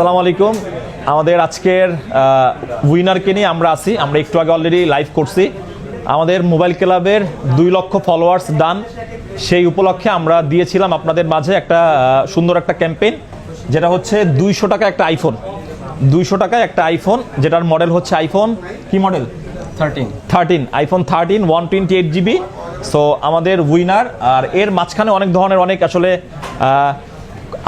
আসসালামু আলাইকুম। আমাদের আজকের উইনারকে নিয়ে আমরা আছি। আমরা একটু আগে অলরেডি লাইভ করছি। আমাদের মোবাইল ক্লাবের দুই লক্ষ ফলোয়ার্স ডান সেই উপলক্ষে আমরা দিয়েছিলাম আপনাদের মাঝে একটা সুন্দর একটা ক্যাম্পেইন যেটা হচ্ছে দুইশো টাকা একটা আইফোন দুইশো টাকায় একটা আইফোন যেটার মডেল হচ্ছে আইফোন কি model thirteen thirteen iPhone thirteen one twenty eight GB so আমাদের উইনার আর এর মাঝখানে অনেক ধরনের অনেক আসলে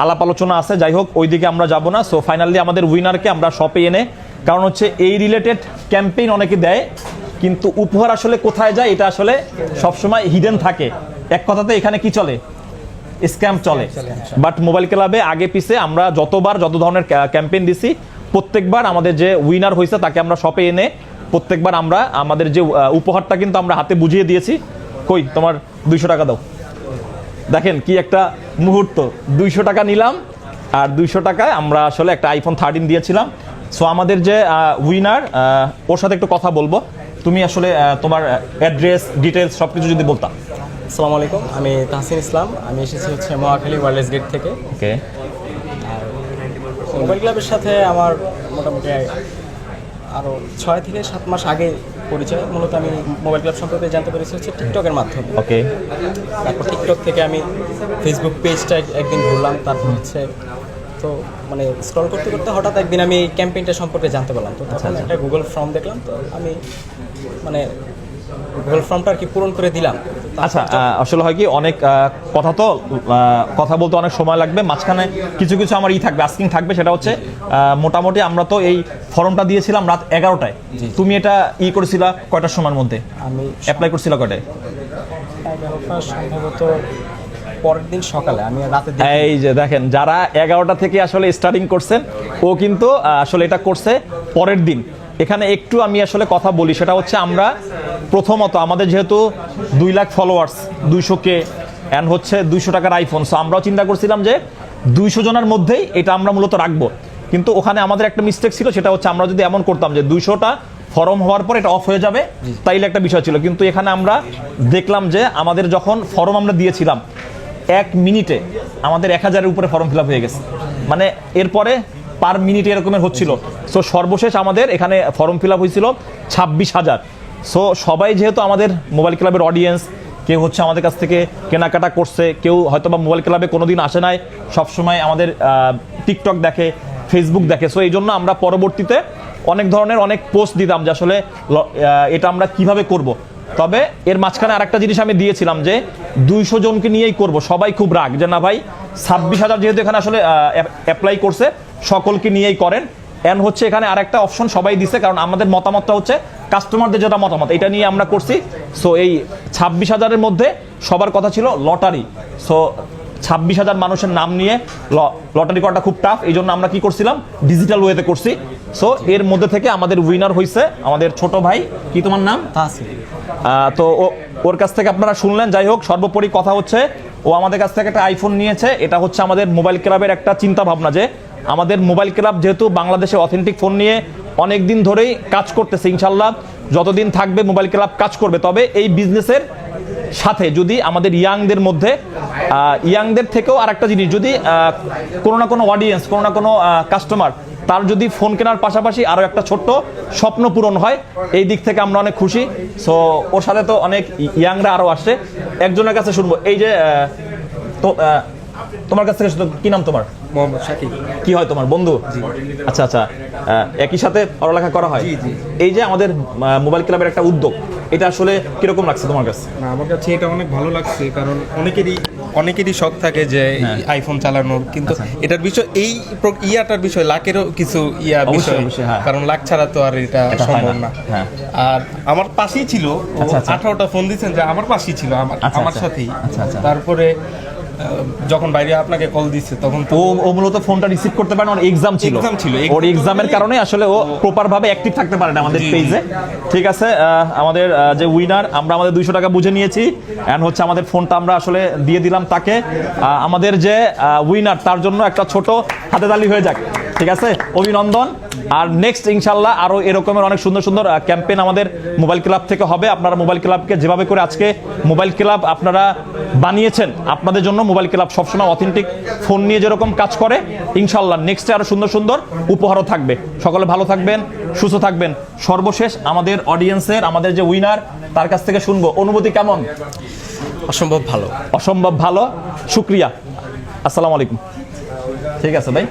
আলাপ আলোচনা আছে, যাই হোক ওই দিকে আমরা যাব না। সো ফাইনালি আমাদের উইনারকে আমরা শপে এনে, কারণ হচ্ছে এই রিলেটেড ক্যাম্পেইন অনেকে দেয়, কিন্তু উপহার আসলে কোথায় যায়, এটা আসলে সবসময় হিডেন থাকে। এক কথাতে, এখানে কি চলে? স্ক্যাম চলে। বাট মোবাইল ক্লাবে আগে পিছে আমরা যতবার যত ধরনের ক্যাম্পেইন দিছি, প্রত্যেকবার আমাদের যে উইনার হয়েছে তাকে আমরা শপে এনে, প্রত্যেকবার আমরা, আমাদের যে উপহারটা কিন্তু আমরা হাতে বুঝিয়ে দিয়েছি। কই, তোমার দুইশো টাকা দাও। দেখেন কি একটা মুহূর্ত। দুইশো টাকা নিলাম আর দুইশো টাকায় আমরা আসলে একটা আইফোন থার্টিন দিয়েছিলাম। সো আমাদের যে উইনার ওর সাথে একটু কথা বলব। তুমি আসলে তোমার অ্যাড্রেস ডিটেলস সব কিছু যদি বলতাম আসসালামু আলাইকুম আমি তাহসিন ইসলাম। আমি এসেছি হচ্ছে মহাখালী ওয়ারলেস গেট থেকে। ওকে মোবাইল ক্লাবের সাথে আমার মোটামুটি আরও ছয় থেকে সাত মাস আগে পরিচয়। মূলত আমি মোবাইল ক্লাব সম্পর্কে জানতে পেরেছি হচ্ছে টিকটকের মাধ্যমে। ওকে। তারপর টিকটক থেকে আমি ফেসবুক পেজটা একদিন ঘুরলাম তারপর হচ্ছে তো মানে স্ক্রল করতে করতে হঠাৎ একদিন আমি এই ক্যাম্পেইনটা সম্পর্কে জানতে পারলাম। তো তখন একটা গুগল ফর্ম দেখলাম তো আমি মানে গুগল ফর্মটা আর কি পূরণ করে দিলাম। আচ্ছা আসলে হয় কি অনেক কথা তো কথা বলতে অনেক সময় লাগবে। মাঝখানে কিছু কিছু আমার ই থাকবে আস্কিং থাকবে সেটা হচ্ছে মোটামুটি আমরা তো এই ফর্মটা দিয়েছিলাম রাত এগারোটায়। তুমি এটা ই করেছিলা কয়টার সময়ের মধ্যে? আমি অ্যাপ্লাই করছিলা কয়টায়? এগারোটা সম্ভবত পরের দিন সকালে আমি রাতে এই যে দেখেন যারা এগারোটা থেকে আসলে স্টার্টিং করছেন ও কিন্তু আসলে এটা করছে পরের দিন। এখানে একটু আমি আসলে কথা বলি সেটা হচ্ছে আমরা প্রথমত আমাদের যেহেতু দুই লাখ ফলোয়ার্স দুইশো কে অ্যান্ড হচ্ছে দুইশো টাকার আইফোন সো আমরাও চিন্তা করছিলাম যে দুইশো জনের মধ্যেই এটা আমরা মূলত রাখব। কিন্তু ওখানে আমাদের একটা মিস্টেক ছিল সেটা হচ্ছে আমরা যদি এমন করতাম যে দুইশোটা ফর্ম হওয়ার পর এটা অফ হয়ে যাবে তাইলে একটা বিষয় ছিল। কিন্তু এখানে আমরা দেখলাম যে আমাদের যখন ফর্ম আমরা দিয়েছিলাম এক মিনিটে আমাদের এক হাজারের উপরে ফর্ম ফিল হয়ে গেছে। মানে এরপরে পার মিনিট এরকমের হচ্ছিল। সো সর্বশেষ আমাদের এখানে ফর্ম ফিল হয়েছিল ছাব্বিশ হাজার। সো সবাই যেহেতু আমাদের মোবাইল ক্লাবের অডিয়েন্স কেউ হচ্ছে আমাদের কাছ থেকে কেনাকাটা করছে, কেউ হয়তো বা মোবাইল ক্লাবে কোনো দিন আসে নাই, সবসময় আমাদের টিকটক দেখে ফেসবুক দেখে। সো এই জন্য আমরা পরবর্তীতে অনেক ধরনের অনেক পোস্ট দিতাম যে আসলে এটা আমরা কীভাবে করব। তবে এর মাঝখানে আরেকটা জিনিস আমি দিয়েছিলাম যে, দুইশো জনকে নিয়েই করব। সবাই খুব রাগ যে, না ভাই, ছাব্বিশ হাজার যেহেতু এখানে আসলে অ্যাপ্লাই করছে, সকলকে নিয়েই করেন। এন হচ্ছে এখানে আরেকটা অপশন সবাই দিছে কারণ আমাদের মতামতটা হচ্ছে কাস্টমারদের যেটা মতামত এটা নিয়ে আমরা করছি। সো এই ছাব্বিশ হাজারের মধ্যে সবার কথা ছিল লটারি সো ছাব্বিশ হাজার মানুষের নাম নিয়ে লটারি করাটা খুব টাফ এই জন্য আমরা কি করছিলাম? ডিজিটাল ওয়েতে করছি। সো এর মধ্যে থেকে আমাদের উইনার হয়েছে আমাদের ছোট ভাই। কি তোমার নাম? তো ওর কাছ থেকে আপনারা শুনলেন। যাই হোক সর্বোপরি কথা হচ্ছে ও আমাদের কাছ থেকে একটা আইফোন নিয়েছে। এটা হচ্ছে আমাদের মোবাইল ক্লাবের একটা চিন্তা ভাবনা যে আমাদের মোবাইল ক্লাব যেহেতু বাংলাদেশে অথেন্টিক ফোন নিয়ে অনেক দিন ধরেই কাজ করতেছে ইনশাল্লাহ যতদিন থাকবে মোবাইল ক্লাব কাজ করবে। তবে এই বিজনেসের সাথে যদি আমাদের ইয়াংদের মধ্যে ইয়াংদের থেকেও আরেকটা জিনিস, যদি কোনো না কোনো অডিয়েন্স কোনো না কোনো কাস্টমার তার যদি ফোন কেনার পাশাপাশি আরও একটা ছোট্ট স্বপ্ন পূরণ হয়, এই দিক থেকে আমরা অনেক খুশি। সো ওর সাথে তো অনেক ইয়াংরা আরও আসছে। একজনের কাছে শুনব, এই যে তো তোমার কাছ থেকে শুধু কি নাম তোমার? মোহাম্মদ শাকিব কি হয় তোমার? বন্ধু? আচ্ছা আচ্ছা। একই সাথে পড়ালেখা করা হয়? এই যে আমাদের মোবাইল ক্লাবের একটা উদ্যোগ এটা আসলে কীরকম লাগছে তোমার কাছে? না আমার কাছে এটা অনেক ভালো লাগছে কারণ অনেকেরই অনেকেরই শখ থাকে যে হ্যাঁ। আইফোন চালানোর কিন্তু এটার বিষয় এই ইয়াটার বিষয় লাখেরও কিছু ইয়া বিষয় হ্যাঁ। কারণ লাখ ছাড়া তো আর এটা সম্ভব না, হ্যাঁ। আর আমার পাশেই ছিল আচ্ছা, আচ্ছা। আঠারোটা ফোন দিচ্ছেন যে আমার পাশেই ছিল আমার আচ্ছা, আমার আচ্ছা। সাথেই। আচ্ছা, আচ্ছা। তারপরে যখন বাইরে আপনাকে কল দিচ্ছে তখন তো ও ও মূলত ফোনটা রিসিভ করতে পারে না ওর এক্সাম ছিল। এক্সাম ছিল, ওর এক্সামের কারণে আসলে ও প্রপার ভাবে অ্যাক্টিভ থাকতে পারে না আমাদের। পেজে ঠিক আছে আমাদের যে উইনার আমরা আমাদের দুইশো টাকা বুঝে নিয়েছি। এন্ড হচ্ছে আমাদের ফোনটা আমরা আসলে দিয়ে দিলাম তাকে। আহ, আমাদের যে উইনার তার জন্য একটা ছোট হাতে তালি হয়ে যাক। ঠিক আছে? অভিনন্দন। আর নেক্সট ইনশাল্লাহ আরও এরকমের অনেক সুন্দর সুন্দর ক্যাম্পেইন আমাদের মোবাইল ক্লাব থেকে হবে। আপনারা মোবাইল ক্লাবকে যেভাবে করে আজকে মোবাইল ক্লাব আপনারা বানিয়েছেন আপনাদের জন্য মোবাইল ক্লাব সবসময় অথেন্টিক ফোন নিয়ে যেরকম কাজ করে ইনশাল্লাহ নেক্সটে আরও সুন্দর সুন্দর উপহারও থাকবে। সকলে ভালো থাকবেন সুস্থ থাকবেন। সর্বশেষ আমাদের অডিয়েন্সের আমাদের যে উইনার তার কাছ থেকে শুনব। অনুভূতি কেমন? অসম্ভব ভালো। অসম্ভব ভালো। শুক্রিয়া। আসসালামু আলাইকুম। ঠিক আছে ভাই?